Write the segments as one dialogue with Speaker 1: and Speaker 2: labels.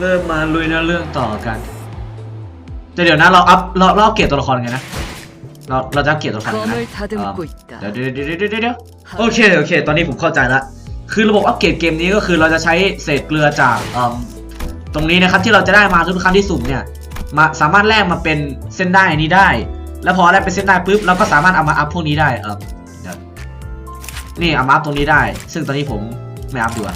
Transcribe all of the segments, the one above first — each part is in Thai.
Speaker 1: เริ่มมาลุยในเรื่องต่อกันแต่เดี๋ยวนะเราอัพเราเราเกลียดตัวละครไงนะเราเราจะเกลียดตัวละครนะเดี๋ยวเดี๋ยวเดี๋ยวเดี๋ยวโอเคโอเค ตอนนี้ผมเข้าใจละคือระบบอัพเกรดเกมนี้ก็คือเราจะใช้เศษเกลือจากตรงนี้นะครับที่เราจะได้มาทุกครั้งที่สุ่มเนี่ยมาสามารถแลกมาเป็นเส้นได้นี้ได้ แล้วพอแลกเป็นเส้นได้ปุ๊บเราก็สามารถเอามาอัพพวกนี้ได้เออนี่เอามาอัพตรงนี้ได้ ซึ่งตอนนี้ผมไม่อัพด่วน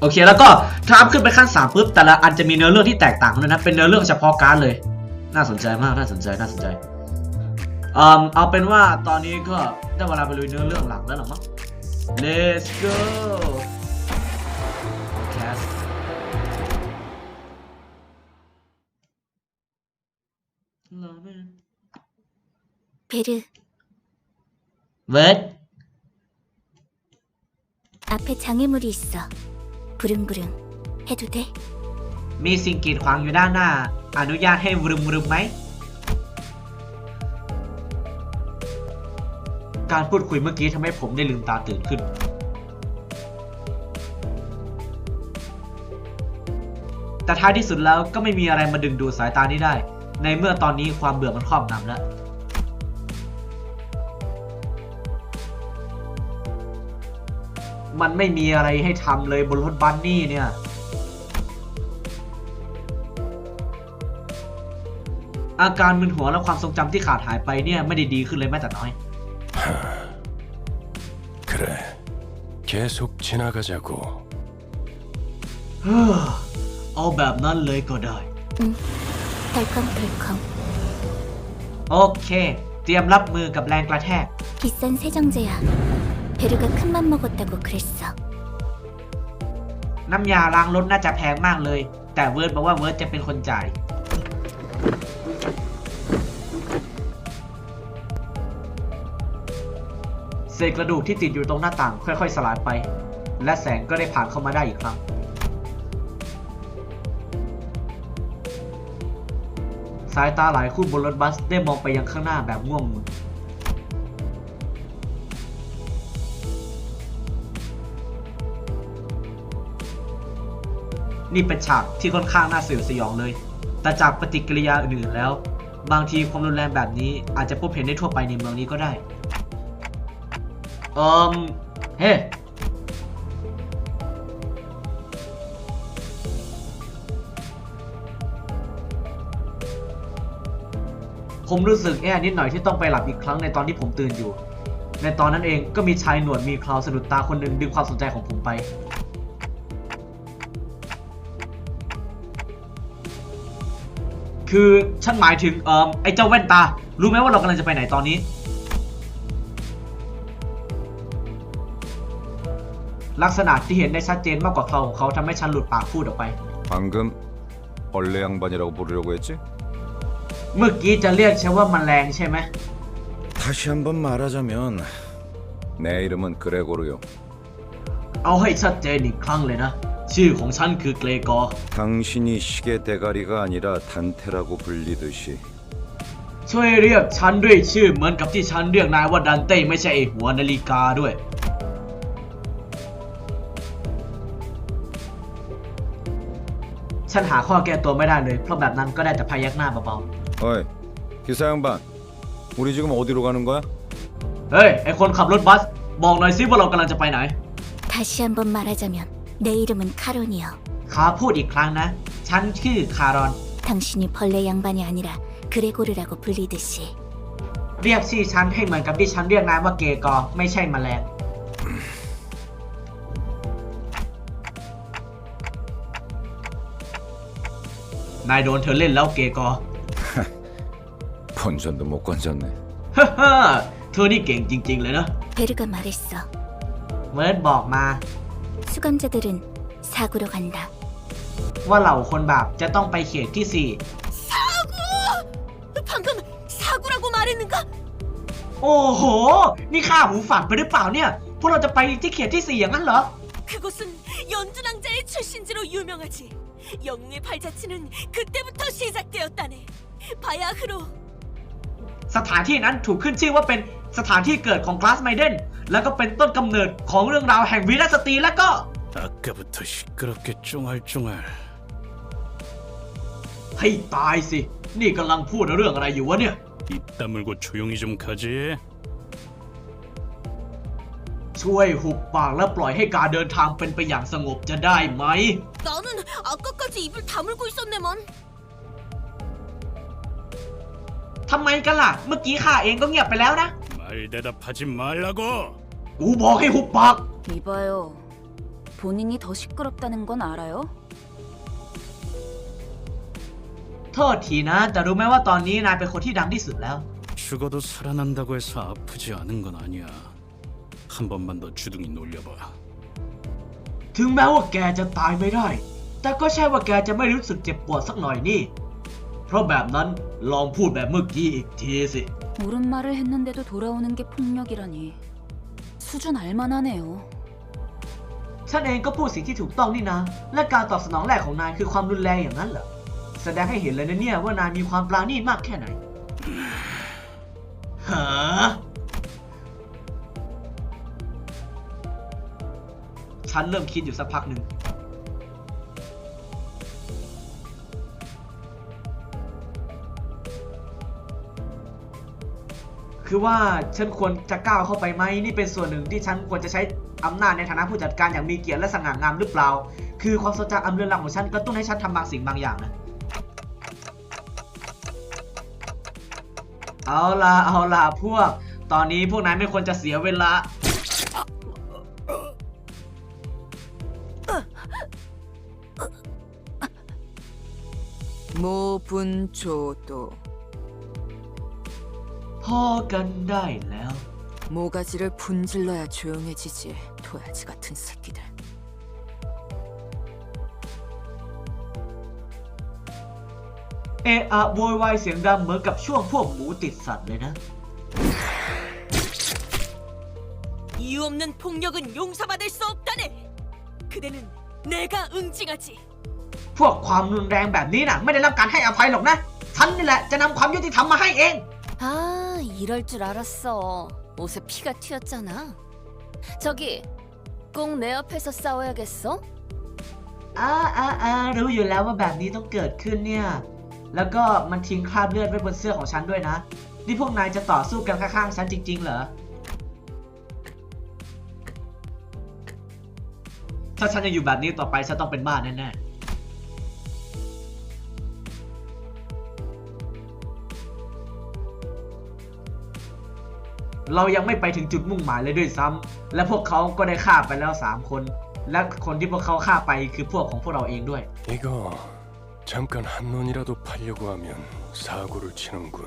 Speaker 1: โอเคแล้วก็ถ้าอัพขึ้นไปขั้นสามปุ๊บแต่ละอันจะมีเนื้อเรื่องที่แตกต่างกันด้วยนะเป็นเนื้อเรื่องเฉพาะการดเลย น่าสนใจมากน่าสนใจน่าสนใจ เอ่อเอาเป็นว่าตอนนี้ก็ได้เวลาไปลุยเนื้อเรื่องหลักแล้วเหรอมั้ง Let's go Cast รอแม่
Speaker 2: 베르,
Speaker 1: เวิร์ด
Speaker 2: 앞에 장애물이 있어. 부릉부릉. 해도 돼?
Speaker 1: มีสิ่งกีดขวางอยู่ด้านหน้า อนุญาตให้วรึมวรึมไหม การพูดคุยเมื่อกี้ทำให้ผมได้ลืมตาตื่นขึ้น แต่ท้ายที่สุดแล้วก็ไม่มีอะไรมาดึงดูดสายตานี้ได้ ในเมื่อตอนนี้ความเบื่อมันครอบงำแล้ว มันไม่มีอะไรให้ทำเลยบนรถบันนี่เนี่ย อาการมึนหัวและความทรงจำที่ขาดหายไปเนี่ยไม่ได้ดีขึ้นเลยแม้แต่น้อย
Speaker 3: 그래. 계속 지나가자고.
Speaker 1: เฮ้อเอาแบบนั้นเลยก็ได้
Speaker 2: 덜컹덜컹.
Speaker 1: โอเค เตรียมรับมือกับแรงกระแทก
Speaker 2: 비싼 세정제야. 베르가 큰맘 먹었다고 그랬어.
Speaker 1: น้ำยาล้างรถน่าจะแพงมากเลย แต่เวิร์ดบอกว่าเวิร์ดจะเป็นคนจ่าย เศษกระดูกที่ติดอยู่ตรงหน้าต่างค่อยๆ สลายไป และแสงก็ได้ผ่านเข้ามาได้อีกครั้ง สายตาหลายคู่บนรถบัสได้มองไปยังข้างหน้าแบบง่วงมึน นี่เป็นฉากที่ค่อนข้างน่าสยดสยองเลย แต่จากปฏิกิริยาอื่นๆแล้ว บางทีความรุนแรงแบบนี้อาจจะพบเห็นได้ทั่วไปในเมืองนี้ก็ได้เอิมเฮ้ผมรู้สึกแย่นิดหน่อยที่ต้องไปหลับอีกครั้งในตอนที่ผมตื่นอยู่ ในตอนนั้นเองก็มีชายหนวดมีคราวสะดุดตาคนหนึ่งดึงความสนใจของผมไป คือฉันหมายถึงเอ่อไอ้เจ้าแว่นตา รู้ไหมว่าเรากำลังจะไปไหนตอนนี้ ลักษณะที่เห็นได้ชัดเจนมากกว่าเขาของเขาทำให้ฉันหลุดปากพูดออกไป
Speaker 3: 방금 벌레 양반이라고 부르려고 했지?
Speaker 1: เมื่อกี้จะเรียกฉันว่ามันแรงใช่ไหม
Speaker 3: 다시 한번 말하자면 내 이름은 그레고르요.
Speaker 1: เอาให้ชัดเจนอีกครั้งเลยนะ ชื่อของฉันคือเกรกอร์
Speaker 3: 당신이 시계 대가리가 아니라 단테라고 불리듯이
Speaker 1: ช่วยเรียกฉันด้วยชื่อเหมือนกับที่ฉันเรียกนายว่าดันเต้ไม่ใช่ไอหัวนาฬิกาด้วย ฉันหาข้อแก้ตัวไม่ได้เลย เพราะแบบนั้นก็ได้แต่พยักหน้าเบา
Speaker 3: 어이 기사 양반 우리 지금 어디로 가는 거야?
Speaker 1: ๆ เฮ้ย ไอคนขับรถบัส บอกหน่อยซิว่าเรากำลังจะไปไหน
Speaker 2: 다시 한번 말하자면 내 이름은 카론이요.
Speaker 1: ขาพูดอีกครั้งนะ ฉันชื่อคารอน
Speaker 2: 당신이 벌레 양반이 아니라 그레고르라고 불리듯이
Speaker 1: เรียกชื่อฉันให้เหมือนกับที่ฉันเรียกนายว่าเกกอร์ไม่ใช่แมลง นายโดนเธอเล่นแล้วเกกอร์
Speaker 3: 본전도 못 건졌네.
Speaker 1: ฮ่าฮ่าเธอนี่เก่งจริง ๆ เลยนะ
Speaker 2: 베르가 말했어.
Speaker 1: เมิร์ดบอกมา
Speaker 2: 수감자들은 사구로 간다.
Speaker 1: ว่าเหล่าคนบาปจะต้องไปเขตที่
Speaker 2: 방금 사구라고 말했는가?
Speaker 1: 4 โอ้โห นี่ข้าหูฝาดไปหรือเปล่าเนี่ย พวกเราจะไปที่เขตที่ 4 อย่างนั้นเหรอ
Speaker 4: 그곳은 연주낭자의 출신지로 유명하지. 영웅의 발자취는 그때부터 시작되었다네. 바야흐로
Speaker 1: สถานที่นั้นถูกขึ้นชื่อว่าเป็นสถานที่เกิดของกลาสไมเดน แล้วก็เป็นต้นกำเนิดของเรื่องราวแห่งวีรสตรีและก็
Speaker 5: 아까부터 시끄럽게 쫑알쫑알
Speaker 1: ให้ตายสิ นี่กำลังพูดเรื่องอะไรอยู่วะเนี่ย
Speaker 5: 입 다물고 조용히 좀 가지
Speaker 1: ช่วยหุบปากและปล่อยให้การเดินทางเป็นไปอย่างสงบจะได้ไหม
Speaker 4: 나는 아까까지 입을 다물고 있었네만.
Speaker 1: ทำไมกันล่ะ เมื่อกี้ข้าเองก็เงียบไปแล้วนะ
Speaker 5: 말 대답하지 말라고
Speaker 1: กูบอกให้หุบปาก
Speaker 2: 이봐요. 본인이 더 시끄럽다는 건 알아요?
Speaker 1: โทษทีนะ แต่รู้ไหมว่าตอนนี้นายเป็นคนที่ดังที่สุดแล้ว
Speaker 5: 죽어도 살아난다고 해서 아프지 않은 건 아니야 한 번만 더 주둥이 놀려봐
Speaker 1: ถึงแม้ว่าแกจะตายไม่ได้ แต่ก็ใช่ว่าแกจะไม่รู้สึกเจ็บปวดสักหน่อยนี่ เพราะแบบนั้นลองพูดแบบเมื่อกี้อีกทีสิ
Speaker 2: 옳은 말을 했는데도 돌아오는 게 폭력이라니. 수준 알만하네요.
Speaker 1: ฉันเองก็พูดสิ่งที่ถูกต้องนี่นะ และการตอบสนองแรกของนายคือความรุนแรงอย่างนั้นเหรอ แสดงให้เห็นเลยนะเนี่ยว่านายมีความปราณีตมากแค่ไหนฮะฉันเริ่มคิดอยู่สักพักหนึ่ง คือว่าฉันควรจะก้าวเข้าไปไหมนี่เป็นส่วนหนึ่งที่ฉันควรจะใช้อำนาจในฐานะผู้จัดการอย่างมีเกียรติและสง่างามหรือเปล่า คือความสนใจอันเรื่อนลังของฉันกระตุ้นให้ฉันทำบางสิ่งบางอย่างนะเอาล่ะเอาล่ะพวก ตอนนี้พวกนายไม่ควรจะเสียเวลา
Speaker 6: โมพุนโชโต
Speaker 1: พอกันได้แล้ว
Speaker 6: 모가지를 분질러야 조용해지지 도야지 같은 새끼들
Speaker 1: เอะอะโวยวายเสียงดังเหมือนกับช่วงพวกหมูติดสัตว์เลยนะ
Speaker 4: 이유 없는 폭력은 용서받을 수 없다네. 그대는 내가 응징하지.
Speaker 1: พวกความรุนแรงแบบนี้น่ะ ไม่ได้รับการให้อภัยหรอกนะ ฉันนี่แหละจะนำความยุติธรรมมาให้เอง
Speaker 2: 아, 이럴 줄 알았어. 옷에 피가 튀었잖아. 저기, 꼭 내 앞에서 싸워야겠어?
Speaker 1: อ่าอ่าอ่ารู้อยู่แล้วว่าแบบนี้ต้องเกิดขึ้นเนี่ย แล้วก็มันทิ้งคราบเลือดไว้บนเสื้อของฉันด้วยนะ นี่พวกนายจะต่อสู้กันข้างๆฉันจริง ๆ เหรอ ถ้าฉันยังอยู่แบบนี้ต่อไปฉันต้องเป็นบ้าแน่ๆ เรายังไม่ไปถึงจุดมุ่งหมายเลยด้วยซ้ำ และพวกเขาก็ได้ฆ่าไปแล้ว 3 คน และคนที่พวกเขาฆ่าไปคือพวกของพวกเราเองด้วย
Speaker 7: 이거 잠깐 한눈이라도 팔려고 하면 사고를 치는군.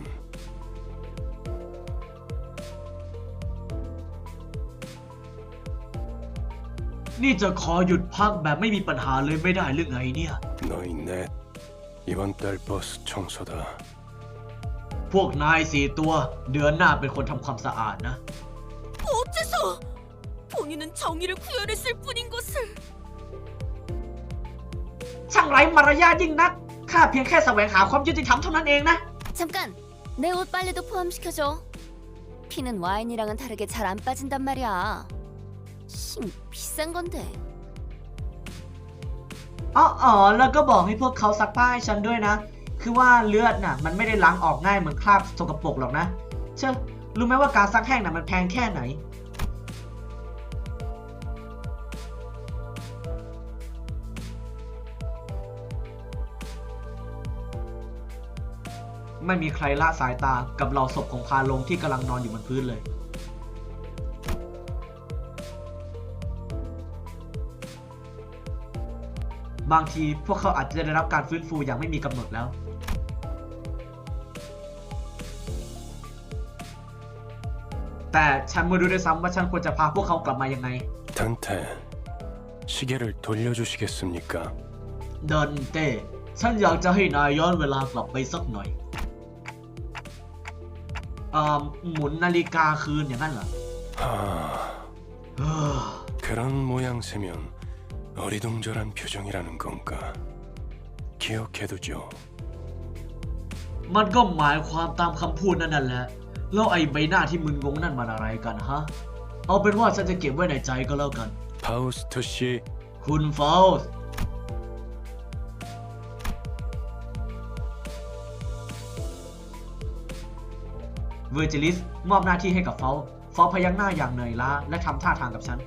Speaker 1: นี่จะขอหยุดพักแบบไม่มีปัญหาเลยไม่ได้หรือไงเนี่ย
Speaker 7: 너희 넷 이번 달 버스 청소다.
Speaker 1: พวกนายสี่ตัว เดือนหน้าเป็นคนทำความสะอาดนะ
Speaker 4: 어째서 본인은 정의를 구현했을 뿐인 것을
Speaker 1: ช่างไร้มารยาทยิ่งนัก ข้าเพียงแค่แสวงหาความยุติธรรมเท่านั้นเองนะ
Speaker 2: 잠깐, 내 옷 빨래도 포함시켜줘. 피는 와인이랑은 다르게 잘 안 빠진단 말이야. 심 비싼 건데.
Speaker 1: อ๋ออ๋อแล้วก็บอกให้พวกเขาซักผ้าให้ฉันด้วยนะ คือว่าเลือดน่ะมันไม่ได้ล้างออกง่ายเหมือนคราบสกปรกหรอกนะเชื่อรู้ไหมว่าการซักแห้งน่ะมันแพงแค่ไหน ไม่มีใครละสายตากับเหล่าศพของพาลงที่กำลังนอนอยู่บนพื้นเลยบางทีพวกเขาอาจจะได้รับการฟื้นฟูอย่างไม่มีกำหนดแล้ว แต่ฉันไม่รู้ด้วยซ้ำว่าฉันควรจะพาพวกเขากลับมายังไง
Speaker 7: 단테 시계를 돌려주시겠습니까?
Speaker 1: เดินเต้ ฉันอยากจะให้นายย้อนเวลากลับไปสักหน่อยอ่าหมุนนาฬิกาคืนอย่างนั้นเหรอ
Speaker 7: 하
Speaker 1: เฮ้อ
Speaker 7: 그런 모양새면 어리둥절한 표정이라는 건가? 기억해두죠.
Speaker 1: มันก็หมายความตามคำพูดนั่นนั่นแหละ แล้วไอ้ใบหน้าที่มึนงงนั่นมันอะไรกันฮะ เอาเป็นว่าฉันจะเก็บไว้ในใจก็แล้วกัน
Speaker 7: พาส์โท
Speaker 1: ชิคุณเฟาส์เวอร์จิลิสมอบหน้าที่ให้กับเฟาเฟาพยักหน้าอย่างเหนื่อยล้าและทำท่าทางกับฉัน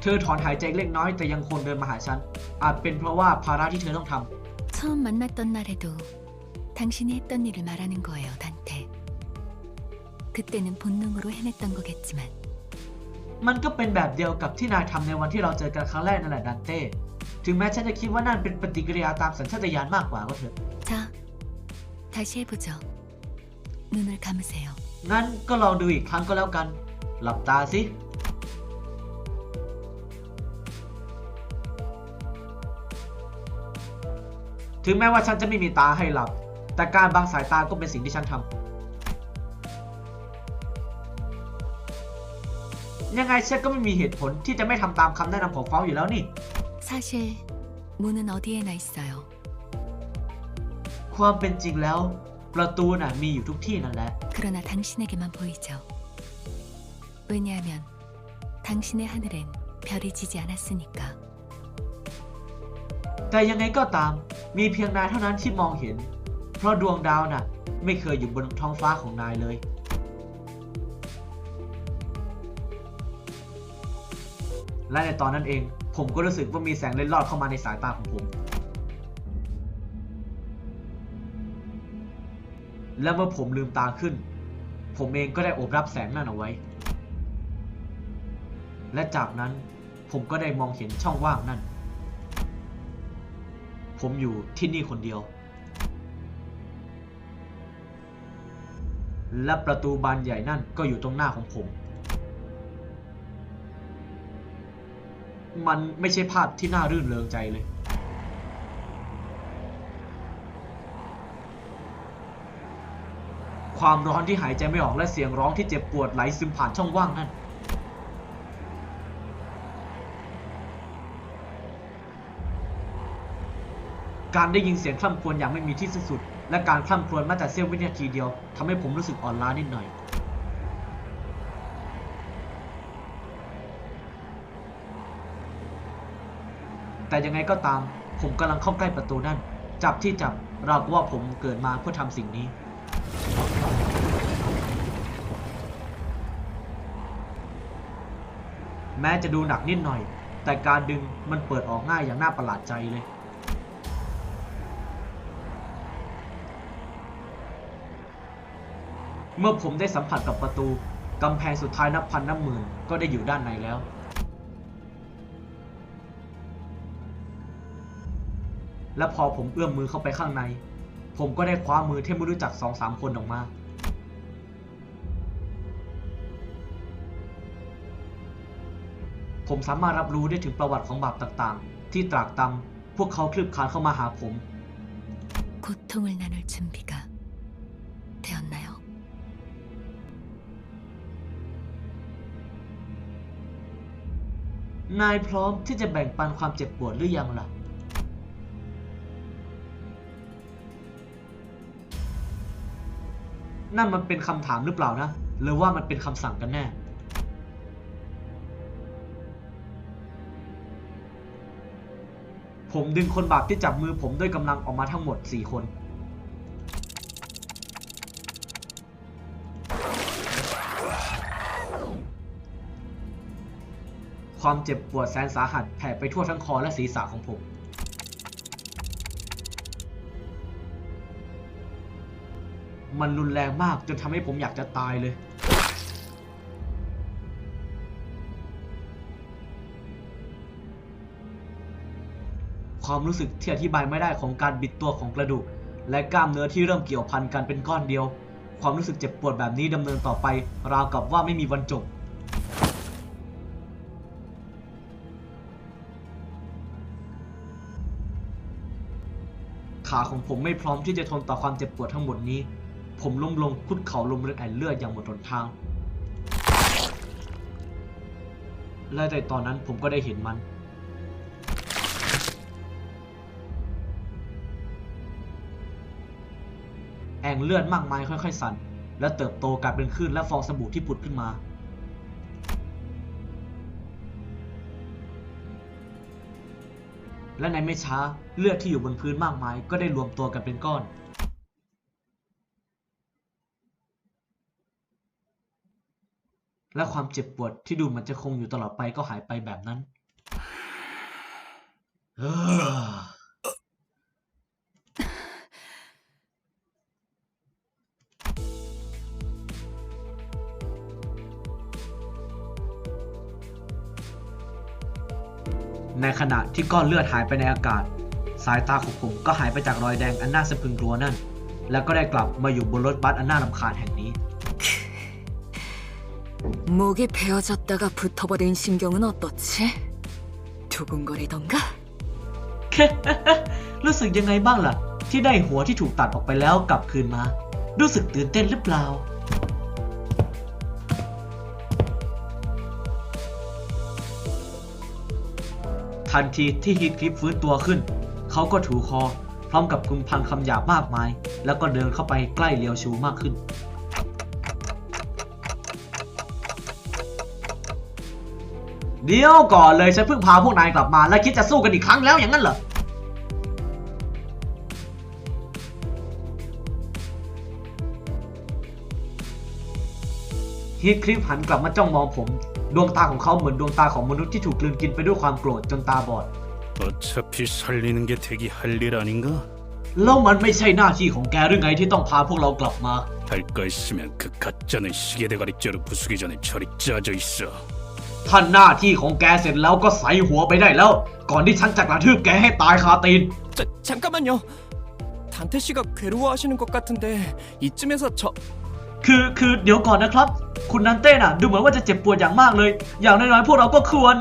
Speaker 1: เธอถอนหายใจเล็กน้อยแต่ยังคงเดินมาหาฉัน อาจเป็นเพราะว่าภาระที่เธอต้องทำ
Speaker 2: 처음 만났던 날에도 당신이 했던 일을 말하는 거예요, 단테. 그때는 본능으로 해냈던 거겠지만
Speaker 1: มันก็เป็นแบบเดียวกับที่นายทำในวันที่เราเจอกันครั้งแรกนั่นแหละดันเต้ ถึงแม้ฉันจะคิดว่านั่นเป็นปฏิกิริยาตามสัญชาตญาณมากกว่าก็เถอะ
Speaker 2: 자, 다시 해보죠. 눈을 감으세요.
Speaker 1: งั้นก็ลองดูอีกครั้งก็แล้วกัน หลับตาสิ ถึงแม้ว่าฉันจะไม่มีตาให้หลับ แต่การบังสายตาก็เป็นสิ่งที่ฉันทำ ยังไงฉันก็ไม่มีเหตุผลที่จะไม่ทำตามคำแนะนำของเฟาอยู่แล้วนี่
Speaker 2: 사실 문은 어디에나 있어요.
Speaker 1: ความเป็นจริงแล้ว ประตูน่ะมีอยู่ทุกที่นั่นแหละ
Speaker 2: 그러나 당신에게만 보이죠. 왜냐하면 당신의 하늘엔 별이 지지 않았으니까.
Speaker 1: แต่ยังไงก็ตาม มีเพียงนายเท่านั้นที่มองเห็น เพราะดวงดาวน่ะ ไม่เคยอยู่บนท้องฟ้าของนายเลย และในตอนนั้นเอง ผมก็รู้สึกว่ามีแสงเล็ดลอดเข้ามาในสายตาของผม และเมื่อผมลืมตาขึ้น ผมเองก็ได้โอบรับแสงนั่นเอาไว้ และจากนั้นผมก็ได้มองเห็นช่องว่างนั่น ผมอยู่ที่นี่คนเดียว และประตูบานใหญ่นั่นก็อยู่ตรงหน้าของผม มันไม่ใช่ภาพที่น่ารื่นเริงใจเลย ความร้อนที่หายใจไม่ออกและเสียงร้องที่เจ็บปวดไหลซึมผ่านช่องว่างนั่น การได้ยินเสียงคร่ำครวญอย่างไม่มีที่สิ้นสุด และการคร่ำครวญแม้แต่เสี้ยววินาทีเดียวทำให้ผมรู้สึกอ่อนล้านิดหน่อยแต่ยังไงก็ตาม ผมกำลังเข้าใกล้ประตูนั่น จับที่จับเราก็ว่าผมเกิดมาเพื่อทำสิ่งนี้ แม้จะดูหนักนิดหน่อย แต่การดึงมันเปิดออกง่ายอย่างน่าประหลาดใจเลย เมื่อผมได้สัมผัสกับประตู กำแพงสุดท้ายนับพันนับหมื่นก็ได้อยู่ด้านในแล้ว และพอผมเอื้อมมือเข้าไปข้างใน ผมก็ได้คว้ามือที่ไม่รู้จักสองสามคนออกมา ผมสามารถรับรู้ได้ถึงประวัติของบาปต่างๆ ที่ตรากตำพวกเขาคลืบคลานเข้ามาหาผม
Speaker 2: 고통을 나눌 준비가
Speaker 1: นายพร้อมที่จะแบ่งปันความเจ็บปวดหรือยังล่ะ นั่นมันเป็นคำถามหรือเปล่านะ หรือว่ามันเป็นคำสั่งกันแน่ ผมดึงคนบาปที่จับมือผมด้วยกำลังออกมาทั้งหมด 4 คน ความเจ็บปวดแสนสาหัสแผ่ไปทั่วทั้งคอและศีรษะของผม มันรุนแรงมากจนทำให้ผมอยากจะตายเลย ความรู้สึกที่อธิบายไม่ได้ของการบิดตัวของกระดูก และกล้ามเนื้อที่เริ่มเกี่ยวพันกันเป็นก้อนเดียว ความรู้สึกเจ็บปวดแบบนี้ดำเนินต่อไป ราวกับว่าไม่มีวันจบ ขาของผมไม่พร้อมที่จะทนต่อความเจ็บปวดทั้งหมดนี้ ผมล้มลงคุดเข่าลงบนแอ่นเลือดอย่างหมดหนทาง และในตอนนั้นผมก็ได้เห็นมัน แอ่งเลือดมากมายค่อยๆสั่นและเติบโตกลายเป็นคลื่นและฟองสบู่ที่ผุดขึ้นมา และในไม่ช้าเลือดที่อยู่บนพื้นมากมายก็ได้รวมตัวกันเป็นก้อน และความเจ็บปวดที่ดูเหมันจะคงอยู่ตลอดไปก็หายไปแบบนั้น ในขณะที่ก้อนเลือดหายไปในอากาศ สายตาของผมก็หายไปจากรอยแดงอันน่าสะพรึงกลัวนั่น แล้วก็ได้กลับมาอยู่บนรถบัสอันน่ารำคาญแห่งนี้
Speaker 6: 목이 베어졌다가 붙어버린 신경은 어떻지? 두근거리던가?
Speaker 1: รู้สึกยังไงบ้างล่ะ ที่ได้หัวที่ถูกตัดออกไปแล้วกลับคืนมา รู้สึกตื่นเต้นหรือเปล่า ทันทีที่ฮีทคลิปฟื้นตัวขึ้น เขาก็ถูคอ พร้อมกับคุมพังคำหยาบมากมาย แล้วก็เดินเข้าไปใกล้เลียวชูมากขึ้น เดี๋ยวก่อนเลยฉันเพิ่งพาพวกนายกลับมา และคิดจะสู้กันอีกครั้งแล้วอย่างนั้นเหรอฮีทคลิปหันกลับมาจ้องมองผม ดวงตาของเขาเหมือนดวงตาของมนุษย์ที่ถูกกลืนกินไปด้วยความโกรธจนตาบอด
Speaker 5: 어차피 살리는 게 대기 할 일 아닌가?
Speaker 1: แล้วมันไม่ใช่หน้าที่ของแกหรือไงที่ต้องพาพวกเรากลับมา
Speaker 5: 할 거 있으면 그 가짜는 시계 대가리째로 부수기 전에 저리 짜져 있어.
Speaker 1: ท่านหน้าที่ของแกเสร็จแล้วก็ใส่หัวไปได้แล้ว ก่อนที่ฉันจะกระทืบแกให้ตายคาตีน
Speaker 8: 자, 잠깐만요. 단테 씨가 괴로워하시는 것 같은데 이쯤에서 저
Speaker 1: คือคือเดี๋ยวก่อนนะครับ คุณนันเต้น่ะ ดูเหมือนว่าจะเจ็บปวดอย่างมากเลย อย่างน้อยๆพวกเราก็ควร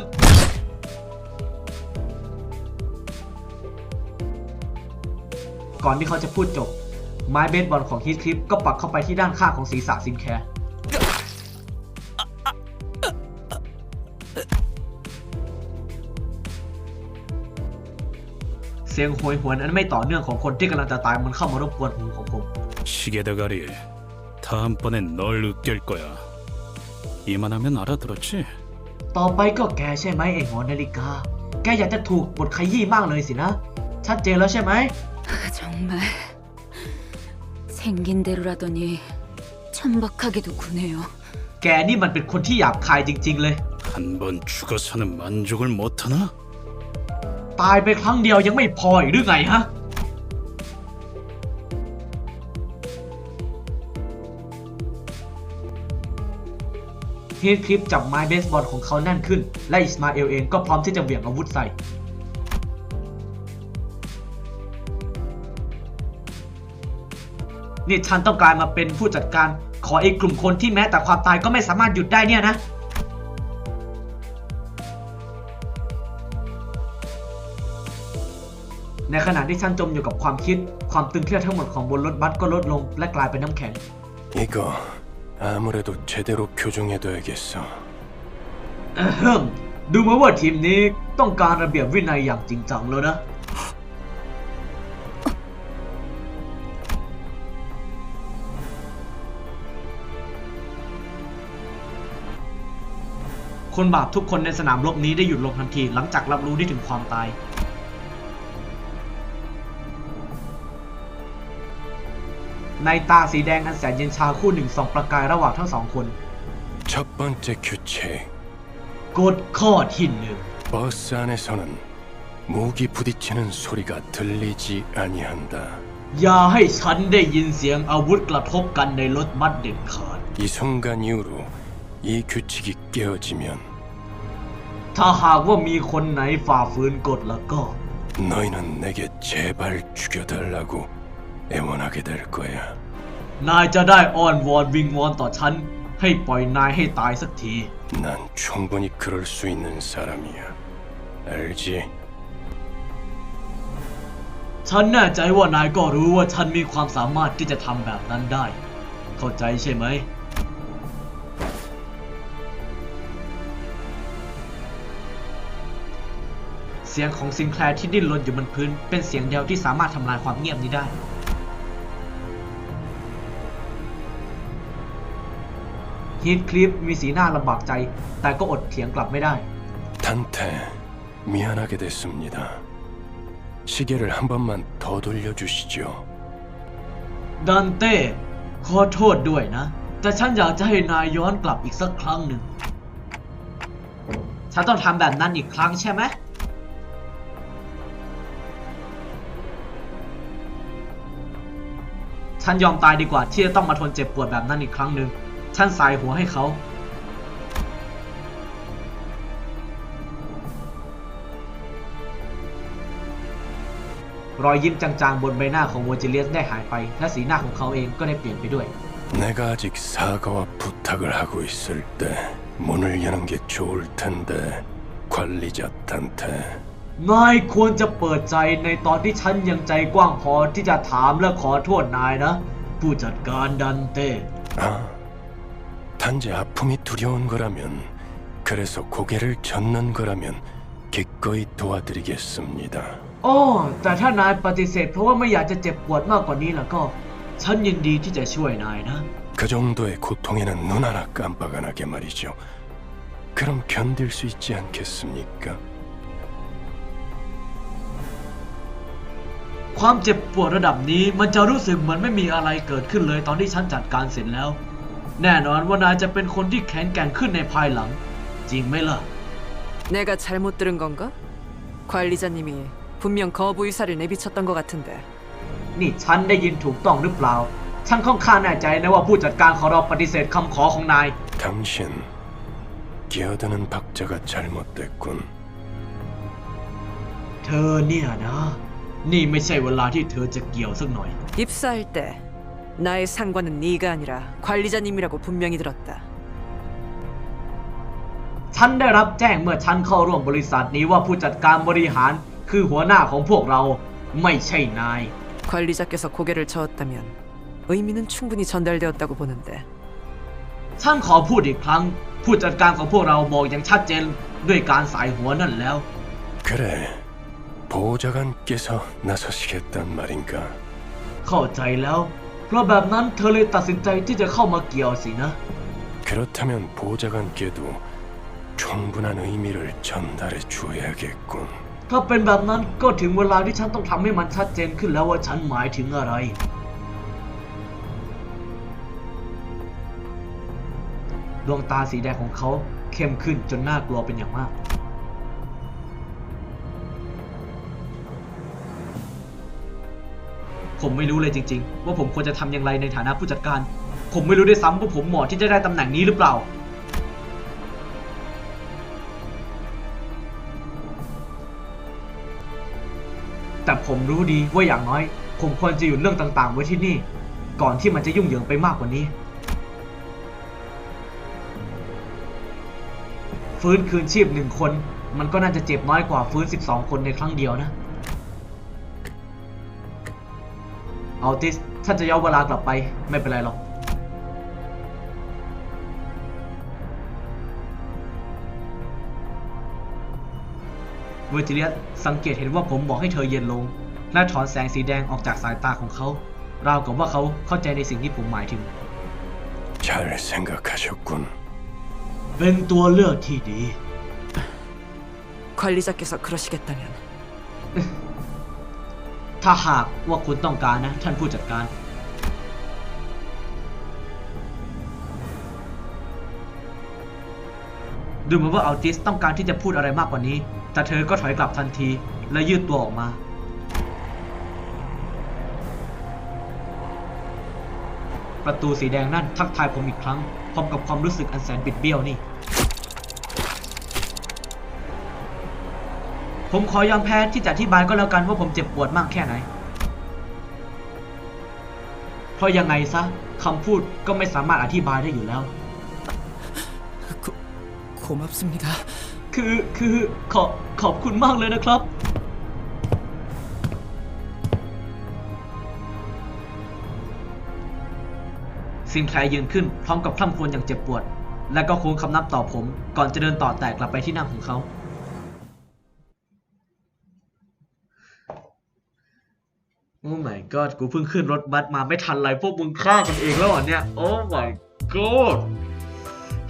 Speaker 1: ก่อนที่เขาจะพูดจบ ไม้เบสบอลของฮิตคลิปก็ปักเข้าไปที่ด้านข้างของศีรษะซิมแคร์เสียงโหยหวนอันไม่ต่อเนื่องของคนที่กำลังจะตายมันเข้ามารบกวนหูของผม
Speaker 5: ชิเกดะการี 다음번엔 널 으깰 거야. 이만하면 알아들었지?
Speaker 1: ต่อไปก็แกใช่ไหมไอ้หมอนาฬิกา แกอยากจะถูกบทขยี้มากเลยสินะ ชัดเจนแล้วใช่ไหม
Speaker 6: 아, 정말 생긴 대로라더니 천박하게도 구네요.
Speaker 1: แกนี่มันเป็นคนที่หยาบคายจริง ๆ เลย
Speaker 5: 한 번 죽어서는 만족을 못하나?
Speaker 1: ตายไปครั้งเดียวยังไม่พออีกหรือไงฮะ ฮีทคลิปจับไม้เบสบอลของเขาแน่นขึ้น และอิสมาเอลเองก็พร้อมที่จะเหวี่ยงอาวุธใส่นี่ฉันต้องกลายมาเป็นผู้จัดการขอไอ้กลุ่มคนที่แม้แต่ความตายก็ไม่สามารถหยุดได้เนี่ยนะในขณะที่ฉันจมอยู่กับความคิด ความตึงเครียดทั้งหมดของบนรถบัสก็ลดลงและกลายเป็นน้ำแข็ง
Speaker 7: 이거 아무래도 제대로 교정해둬야겠어.
Speaker 1: อะเฮิมดูเหมือนว่าทีมนี้ต้องการระเบียบวินัยอย่างจริงจังแล้วนะ คนบาปทุกคนในสนามรบนี้ได้หยุดลงทันที หลังจากรับรู้ได้ถึงความตาย ในตาสีแดงอันแสนเย็นชาคู่หนึ่งส่องประกายระหว่างทั้งสองคน
Speaker 7: 첫 번째 규칙.
Speaker 1: กฎข้อที่หนึ่ง
Speaker 7: 버스 안에서는 무기 부딪히는 소리가 들리지 아니한다.
Speaker 1: อย่าให้ฉันได้ยินเสียงอาวุธกระทบกันในรถบัสเด็ดขาด
Speaker 7: 이 순간 이후로 이 규칙이 깨어지면
Speaker 1: ถ้าหากว่ามีคนไหนฝ่าฝืนกฎแล้วก็
Speaker 7: 너희는 내게 제발 죽여달라고 애원하게 될 거야.
Speaker 1: นายจะได้อ้อนวอนวิงวอนต่อฉัน ให้ปล่อยนายให้ตายสักที
Speaker 7: 난 충분히 그럴 수 있는 사람이야. 알지?
Speaker 1: ฉันแน่ใจว่านายก็รู้ว่าฉันมีความสามารถที่จะทำแบบนั้นได้ เข้าใจใช่ไหม เสียงของซินแคลร์ที่ดิ้นรนอยู่บนพื้น เป็นเสียงเดียวที่สามารถทำลายความเงียบนี้ได้ ฮีทคลิปมีสีหน้าลำบากใจ แต่ก็อดเถียงกลับไม่ได้
Speaker 7: 단테 미안하게 됐습니다. 시계를 한 번만 더 돌려주시죠.
Speaker 1: ดันเต้ขอโทษด้วยนะ แต่ฉันอยากจะให้นายย้อนกลับอีกสักครั้งหนึ่ง ฉันต้องทำแบบนั้นอีกครั้งใช่ไหม ฉันยอมตายดีกว่าที่จะต้องมาทนเจ็บปวดแบบนั้นอีกครั้งหนึ่ง ฉันสายหัวให้เขา รอยยิ้มจางๆบนใบหน้าของโวจิเลียสได้หายไป และสีหน้าของเขาเองก็ได้เปลี่ยนไปด้วย
Speaker 7: 내가 아직 사과와 부탁을 하고 있을 때 문을 여는 게 좋을 텐데 관리자 단테
Speaker 1: นายควรจะเปิดใจในตอนที่ฉันยังใจกว้างพอที่จะถามและขอโทษนายนะ ผู้จัดการดันเต้
Speaker 7: 아 단지 아픔이 두려운 거라면 그래서 고개를 젓는 거라면 기꺼이 도와드리겠습니다.
Speaker 1: โอ้แต่ถ้านายปฏิเสธเพราะว่าไม่อยากจะเจ็บปวดมากกว่านี้แล้วก็ ฉันยินดีที่จะช่วยนายนะ
Speaker 7: 그 정도의 고통에는 눈 하나 깜빡 안 하게 말이죠. 그럼 견딜 수 있지 않겠습니까?
Speaker 1: ความเจ็บปวดระดับนี้มันจะรู้สึกเหมือนไม่มีอะไรเกิดขึ้นเลยตอนที่ฉันจัดการเสร็จแล้ว แน่นอนว่านายจะเป็นคนที่แข็งแกร่งขึ้นในภายหลัง จริงไหมล่ะ
Speaker 9: 내가 잘못 들은 건가? 관리자님이 분명 거부 의사를 내비쳤던 것 같은데
Speaker 1: นี่ฉันได้ยินถูกต้องหรือเปล่า ฉันค่อนข้างแน่ใจนะว่าผู้จัดการของเราปฏิเสธคำขอของนาย
Speaker 7: 당신 기어드는 박자가 잘못됐군.
Speaker 1: เธอเนี่ยนะ นี่ไม่ใช่เวลาที่เธอจะเกี่ยวสักหน่อย
Speaker 9: 입사할 때 나의 상관은 네가 아니라 관리자님이라고 분명히 들었다.
Speaker 1: ฉันได้รับแจ้งเมื่อฉันเข้าร่วมบริษัทนี้ว่าผู้จัดการบริหารคือหัวหน้าของพวกเราไม่ใช่นาย
Speaker 9: 관리자께서 고개를 저었다면 의미는 충분히 전달되었다고 보는데
Speaker 1: ฉันขอพูดอีกครั้ง ผู้จัดการของพวกเราบอกอย่างชัดเจนด้วยการสายหัวนั่นแล้ว
Speaker 7: 그래, 보호자관께서 나서시겠단 말인가?
Speaker 1: เข้าใจแล้ว เพราะแบบนั้นเธอเลยตัดสินใจที่จะเข้ามาเกี่ยวสินะ
Speaker 7: 그렇다면 보좌관께도 충분한 의미를 전달해주어야겠 군.
Speaker 1: ถ้าเป็นแบบนั้นก็ถึงเวลาที่ฉันต้องทำให้มันชัดเจนขึ้นแล้วว่าฉันหมายถึงอะไร ดวงตาสีแดงของเขาเข้มขึ้นจนน่ากลัวเป็นอย่างมาก ผมไม่รู้เลยจริง ๆ ว่าผมควรจะทำอย่างไรในฐานะผู้จัดการ ผมไม่รู้ด้วยซ้ำว่าผมเหมาะที่จะได้ตำแหน่งนี้หรือเปล่า แต่ผมรู้ดีว่าอย่างน้อย ผมควรจะหยุดเรื่องต่าง ๆ ไว้ที่นี่ ก่อนที่มันจะยุ่งเหยิงไปมากกว่านี้ ฟื้นคืนชีพหนึ่งคน มันก็น่าจะเจ็บน้อยกว่าฟื้น 12 คนในครั้งเดียวนะ เอาติสถ้าจะย้อนเวลากลับไป ไม่เป็นไรหรอก เวอร์จิเลียสสังเกตเห็นว่าผมบอกให้เธอเย็นลง และถอนแสงสีแดงออกจากสายตาของเขา ราวกับว่าเขาเข้าใจในสิ่งที่ผมหมายถึง
Speaker 7: 잘 생각하셨군.
Speaker 1: เป็นตัวเลือกที่ดี
Speaker 9: 관리자께서 그러시겠다면
Speaker 1: ถ้าหากว่าคุณต้องการนะ ท่านผู้จัดการ ดูเหมือนว่าอัลติสต้องการที่จะพูดอะไรมากกว่านี้ แต่เธอก็ถอยกลับทันที และยืดตัวออกมาประตูสีแดงนั่นทักทายผมอีกครั้งพร้อมกับความรู้สึกอันแสนบิดเบี้ยวนี่ ผมขอยอมแพ้ที่จะอธิบายก็แล้วกันว่าผมเจ็บปวดมากแค่ไหน เพราะยังไงซะคำพูดก็ไม่สามารถอธิบายได้อยู่แล้ว
Speaker 8: ขอบคุณมา
Speaker 1: คือคือขอบขอบคุณมากเลยนะครับสินแคลยืนขึ้นพร้อมกับคร่ำครวญอย่างเจ็บปวด และก็โค้งคำนับต่อผม ก่อนจะเดินต่อแตกกลับไปที่นั่งของเขา โอ้ my god กูเพิ่งขึ้นรถบัสมาไม่ทันไรพวกมึงฆ่ากันเองแล้วเหรอเนี่ย โอ้ my god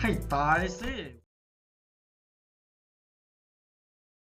Speaker 1: ให้ตายสิ